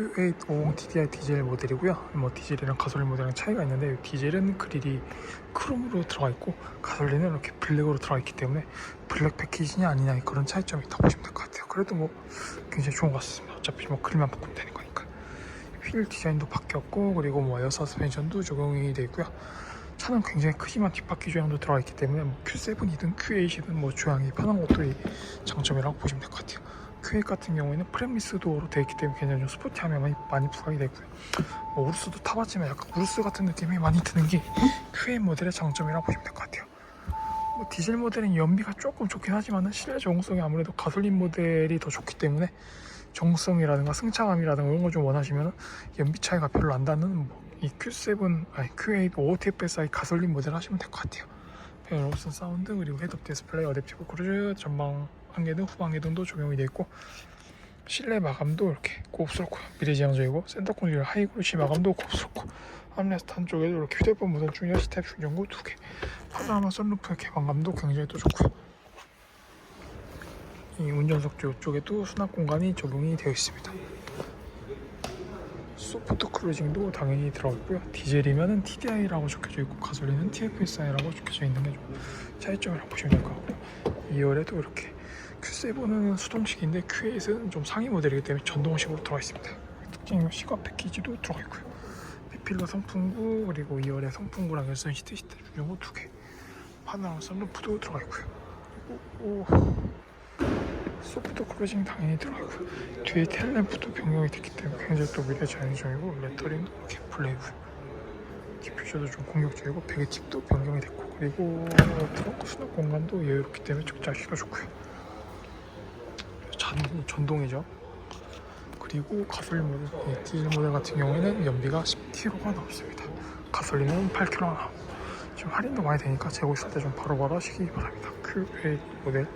Q850 TDI 디젤 모델이고요. 뭐 디젤이랑 가솔린 모델이랑 차이가 있는데 디젤은 그릴이 크롬으로 들어가 있고 가솔린은 이렇게 블랙으로 들어가 있기 때문에 블랙 패키지냐 아니냐 그런 차이점이 있다고 보시면 될 것 같아요. 그래도 뭐 굉장히 좋은 것 같습니다. 어차피 뭐 그릴만 바꾸면 되는 거니까. 휠 디자인도 바뀌었고 그리고 뭐 에어 서스펜션도 적용이 되어 있고요. 차는 굉장히 크지만 뒷바퀴 조향도 들어가 있기 때문에 뭐 Q7이든 Q8이든 뭐 조향이 편한 것도 이 장점이라고 보시면 될 것 같아요. Q8 같은 경우에는 프레미스 도어로 되어 있기 때문에 굉장히 좀 스포티함에 많이, 많이 부각이 되고요. 뭐 우르스도 타봤지만 약간 우르스 같은 느낌이 많이 드는 게 Q8 모델의 장점이라고 보시면 될 것 같아요. 뭐 디젤 모델은 연비가 조금 좋긴 하지만 실내 적응성이 아무래도 가솔린 모델이 더 좋기 때문에 정성이라든가 승차감이라든가 이런 걸 좀 원하시면 연비 차이가 별로 안 나는 뭐 이 Q7 아니 Q8 OTFSI 가솔린 모델 하시면 될 것 같아요. 베어로슨 사운드 그리고 헤드업 디스플레이 어댑티브 크루즈 전방 한개등 후방 해등도 적용이 되어 있고 실내 마감도 이렇게 고급스럽고 미래지향적이고 센터 콘솔 하이그루시 마감도 고급스럽고 암레스트 한쪽에도 이렇게 휴대폰 무선 충전 스텝 충전구 두개 파노라마 선루프 개방감도 굉장히 또 좋고요 이 운전석 쪽에도 수납 공간이 적용이 되어 있습니다 소프트 크루징도 당연히 들어있고요. 디젤이면은 TDI라고 적혀져 있고 가솔린은 TFSI라고 적혀져 있는 게 좀 차이점이라고 보시면 될 것 같고요. 2열에도 이렇게 Q7은 수동식인데 Q8은 좀 상위 모델이기 때문에 전동식으로 들어가 있습니다. 특징 시각 패키지도 들어가 있고요. 비필러 성풍구 그리고 2열에 성풍구랑 열선 시트 시트 중용구 두개. 파노라마 선루프도 들어가 있고요. 그리고 오, 소프트 크루징 당연히 들어가 있고요 뒤에 텔램프도 변경이 됐기 때문에 굉장히 또 미래 자연적이고 레터링도 이렇게 블레이브 디퓨저도 좀 공격적이고 배기집도 변경이 됐고 그리고 트렁크 수납 공간도 여유롭기 때문에 적재하기가 좋고요. 전, 전동이죠. 그리고 가솔린 모델, 예, 디젤 모델 같은 경우에는 연비가 10km가 넘습니다. 가솔린은 8km가 나오고 지금 할인도 많이 되니까 재고 있을 때 좀 바로바로 하시기 바랍니다. Q8 모델